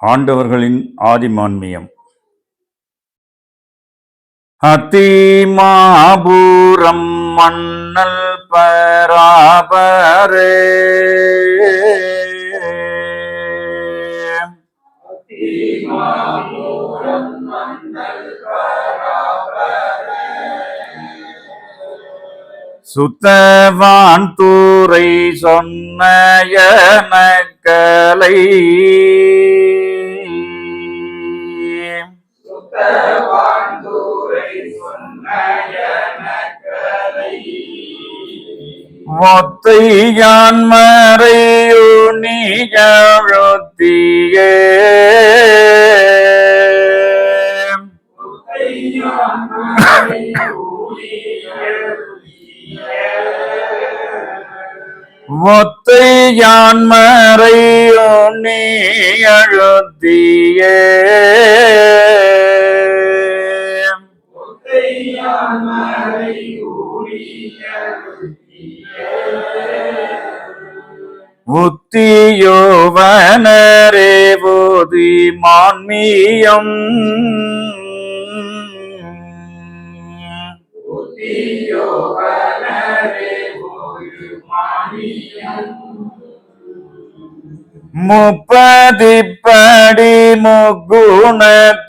ஆண்டவர்களின் ஆதிமான்மியம். அத்திமாபூரம் மன்னல் பராபரே. சுத்தவான் தூரை சொன்ன எனக்கலை. ஒத்தையான் மறையு நிகழ்த்தியே ஒத்தையான் மறையு நீ அழுத்தியே உத்தியோவனரே போதி மான்மியம் முப்பதிப்படி முகுணத்திற்குடி.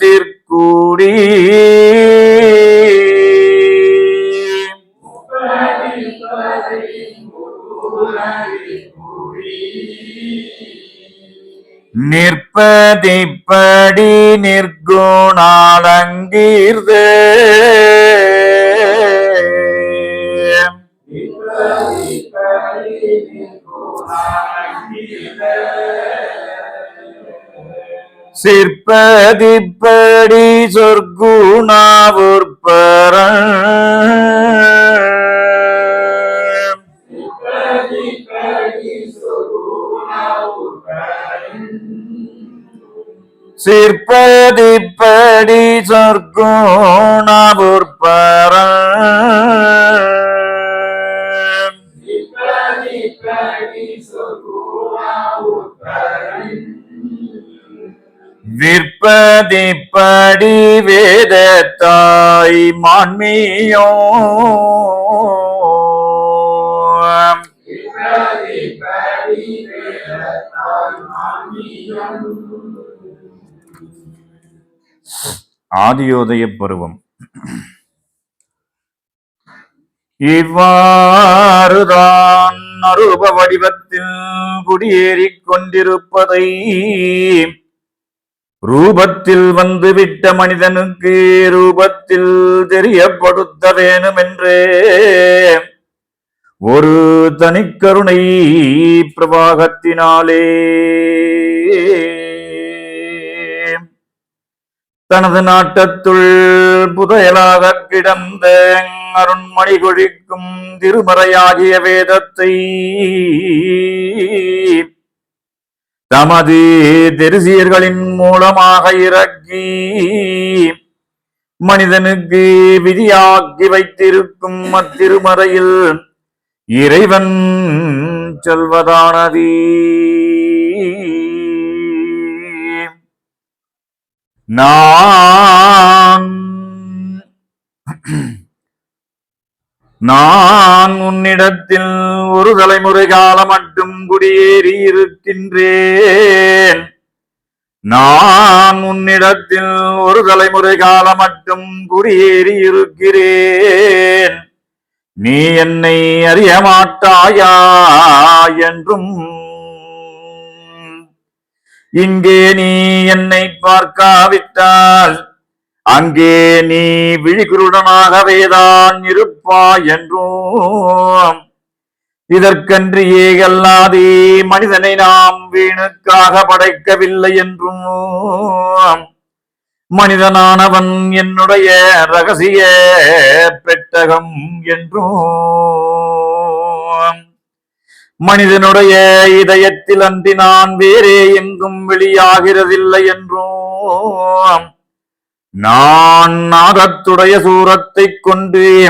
நிற்பதிப்படி நிற்குணாலங்கீர்தே சிற்பதிப்படி சொற்குணாவுற்பர சிற்பதிப்படி சொற்குணாவுற்பர விற்பதிப்படி வேதத்தாய் மான்மியோ ஆதியோதய பருவம். இவ்வாறுதான் அருப வடிவத்தில் குடியேறிக் கொண்டிருப்பதை ரூபத்தில் வந்துவிட்ட மனிதனுக்கு ரூபத்தில் தெரியப்படுத்த வேணுமென்றே ஒரு தனிக்கருணை பிரவாகத்தினாலே. தனது நாட்டத்துள் புதையலாக கிடந்த அருண்மணி கொழிக்கும் திருமறையாகிய வேதத்தை தமது தெரிசியர்களின் மூலமாக இறக்கி மனிதனுக்கு விதியாக்கி வைத்திருக்கும் அத்திருமறையில் இறைவன் சொல்வதானது. நான் நான் நான் உன்னிடத்தில் ஒரு தலைமுறை காலம் மட்டும் குடியேறி இருக்கின்றேன் நான் உன்னிடத்தில் ஒரு தலைமுறை காலம் மட்டும் குடியேறி இருக்கிறேன் நீ என்னை அறிய மாட்டாயா என்றும். இங்கே நீ என்னை பார்க்காவிட்டால் அங்கே நீ விழிகுருடனாகவேதான் இருப்பாய் என்றும். இதற்கன்றியே அல்லாதே மனிதனை நாம் வீணுக்காக படைக்கவில்லை என்றும். மனிதனானவன் என்னுடைய ரகசிய பெட்டகம் என்றும். மனிதனுடைய இதயத்தில் அன்றி நான் வேறே எங்கும் வெளியாகிறதில்லை என்றும். நான் நாதத்துடைய சூரத்தை கொண்டு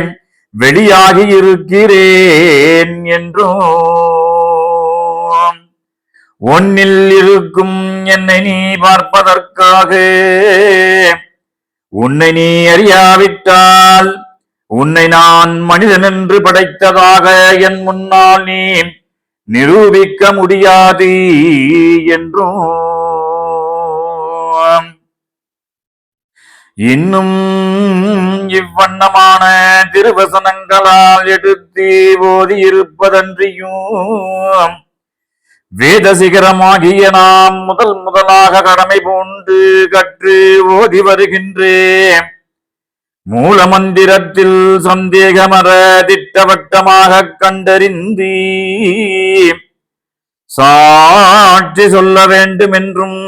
வெளியாகி இருக்கிறேன் என்றும். ஒன்னில் இருக்கும் என்னை நீ பார்ப்பதற்காக. உன்னை நீ அறியாவிட்டால் உன்னை நான் மனிதன் என்று படைத்ததாக என் முன்னால் நீ நிரூபிக்க முடியாது என்றும். இன்னும் இவ்வண்ணமான திருவசனங்களால் எடுத்து ஓதியிருப்பதன்றியும் வேத சிகரமாகிய நாம் முதல் முதலாக கடமை பூண்டு கற்று ஓதி வருகின்றேன். மூல மந்திரத்தில் சந்தேகமர திட்டவட்டமாக கண்டறிந்து சாட்சி சொல்ல வேண்டும் என்றும்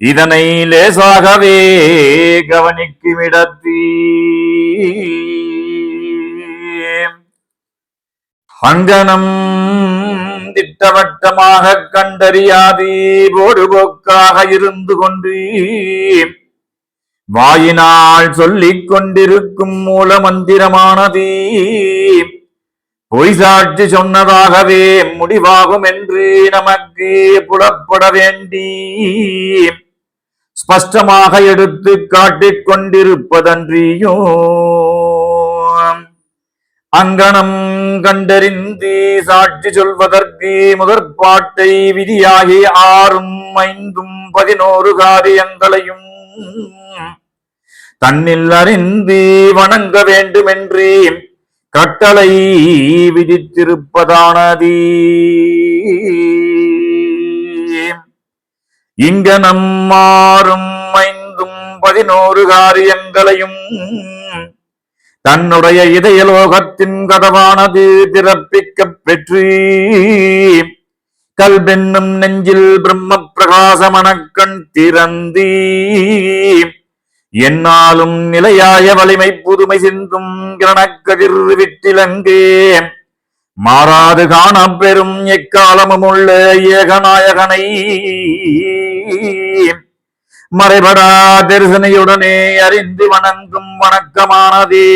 இதனை லேசாகவே கவனிக்குமிடத்தீ. அங்கனம் திட்டவட்டமாக கண்டறியாதே போடுபோக்காக இருந்து கொண்டு வாயினால் சொல்லிக் கொண்டிருக்கும் மூல மந்திரமானது பொய் சாட்சி சொன்னதாகவே முடிவாகும் என்று நமக்கு புலப்பட வேண்டி ஸ்பஷ்டமாக எடுத்து காட்டிக் கொண்டிருப்பதன்றியோ. அங்கனம் கண்டறிந்து சாட்சி சொல்வதற்கு முதற்பாட்டை விதியாகி ஆறும் ஐந்தும் பதினோரு காரியங்களையும் தன்னில் அறிந்து வணங்க வேண்டுமென்று கட்டளை விதித்திருப்பதானதீ. இங்க நம்மாறும் ஐந்தும் பதினோரு காரியங்களையும் தன்னுடைய இதயலோகத்தின் கதவானது திறப்பிக்கப் பெற்று. கல்பென்னும் நெஞ்சில் பிரம்ம பிரகாசமனக்கண் திறந்து. என்னாலும் நிலையாய வலிமை புதுமை சிந்தும் கிரணக்கதிர் விட்டிலங்கே. மாறாது காண பெரும் எக்காலமும் உள்ள ஏகநாயகனை. மறைபடா தரிசனையுடனே அறிந்து வணங்கும் வணக்கமானதே.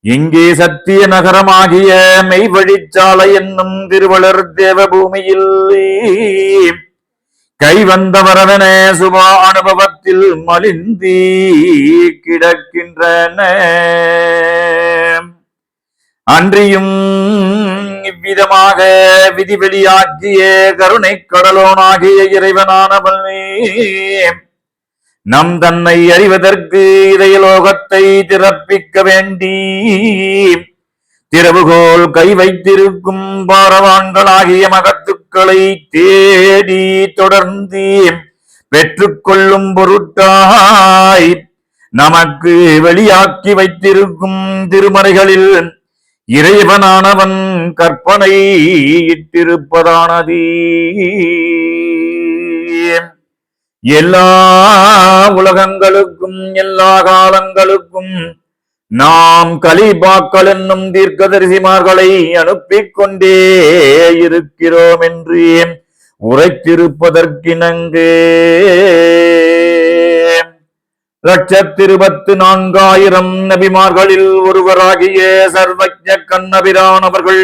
இங்கே சத்திய நகரமாகிய மெய்வழிச்சாலை என்னும் திருவளர் தேவபூமியில். கைவந்தவரவன சுபா அனுபவத்தில் மலிந்தி கிடக்கின்றன. அன்றியும் இவ்விதமாக விதிவெளியாக்கிய கருணை கடலோனாகிய இறைவனானவனே நம் தன்னை அறிவதற்கு இதயலோகத்தை திறப்பிக்க வேண்டி. திறவுகோல் கை வைத்திருக்கும் பாரவான்களாகிய மகத்துக்களை தேடி தொடர்ந்து பெற்றுக்கொள்ளும் பொருட்டாய். நமக்கு வெளியாக்கி வைத்திருக்கும் திருமறைகளில் இறைவனானவன் கற்பனை இட்டிருப்பதானது. எல்லா உலகங்களுக்கும் எல்லா காலங்களுக்கும் நாம் கலிபாக்கள் என்னும் தீர்க்கதரிசிமார்களை அனுப்பிக் கொண்டே இருக்கிறோம் என்று உரைத்திருப்பதற்கிணங்கு லட்சத்திருபத்து நான்காயிரம் நபிமார்களில் ஒருவராகிய சர்வஜ கண்ணபிரான் அவர்கள்.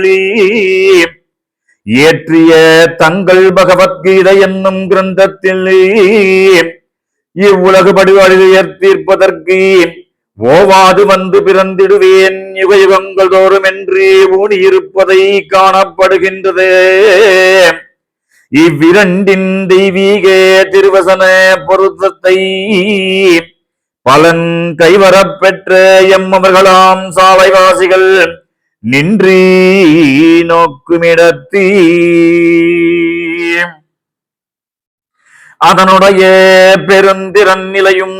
இயற்றிய தங்கள் பகவத்கீதை என்னும் கிரந்தத்தில் இவ்வுலகு படுவாழில் தீர்ப்பதற்கு ஓவாது வந்து பிறந்திடுவேன். யுகயுகங்கள் தோறும் என்று ஊனியிருப்பதை காணப்படுகின்றது. இவ்விரண்டின் தெய்வீக திருவசன பொருத்தத்தை பலன் கைவரப் பெற்ற எம்மவர்களாம் சாலைவாசிகள் நின்றி நோக்குமிடத்தீ. அதனுடைய பெருந்திறன் நிலையும்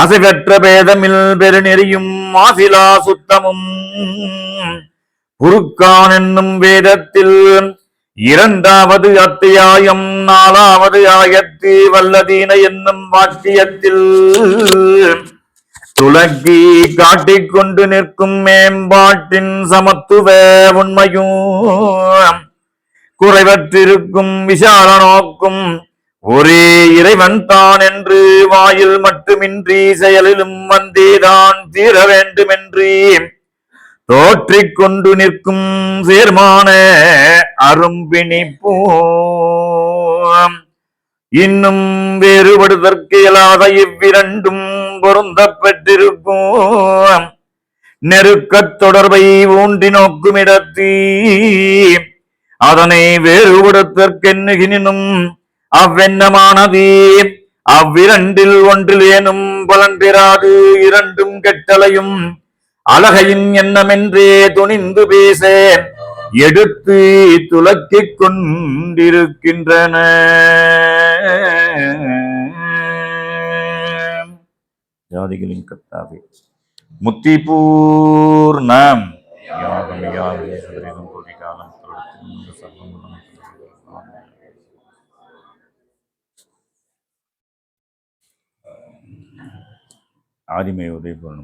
அசைவற்ற பேதமில் பெருநெறியும் ஆசிலா சுத்தமும். புருக்கான் என்னும் வேதத்தில் இரண்டாவது அத்தியாயம் நாலாவது ஆயத்தி வல்லதீன என்னும் வாக்கியத்தில் துலக்கி காட்டிக் கொண்டு நிற்கும் மேம்பாட்டின் சமத்துவ உண்மையும் குறைவற்றிருக்கும் விசால நோக்கும் ஒரே இறைவன் தான் என்று வாயில் மட்டுமின்றி செயலிலும் வந்தேதான் தீர வேண்டுமென்று தோற்றிக் கொண்டு நிற்கும் சேர்மான அரும்பினி பூ இன்னும் வேறுபடுதற்கு இயலாத இவ்விரண்டும் பொருந்த பெற்றிருக்கும் நெருக்கத் தொடர்பை ஊன்றி நோக்கும் இடத்தீ அதனை வேறுபடுத்தற்கென்னுகினும் அவ்வென்னமானதே. அவ்விரண்டில் ஒன்றில் ஏனும் பலன் பெறாது இரண்டும் கெட்டலையும் அழகையின் எண்ணமென்றே துணிந்து பேச எடுத்து துலக்கிக் கொண்டிருக்கின்றன. ஜாதிகளின் கத்தாவே முத்தி பூர்ணம் யாகம் யாகம்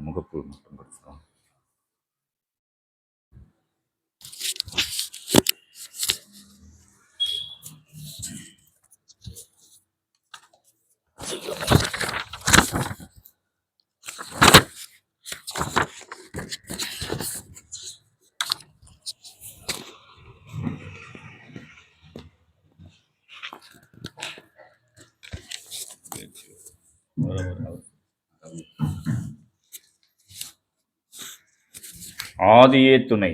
முகப்பூர் மட்டும் காலம் ஆதியே துணை.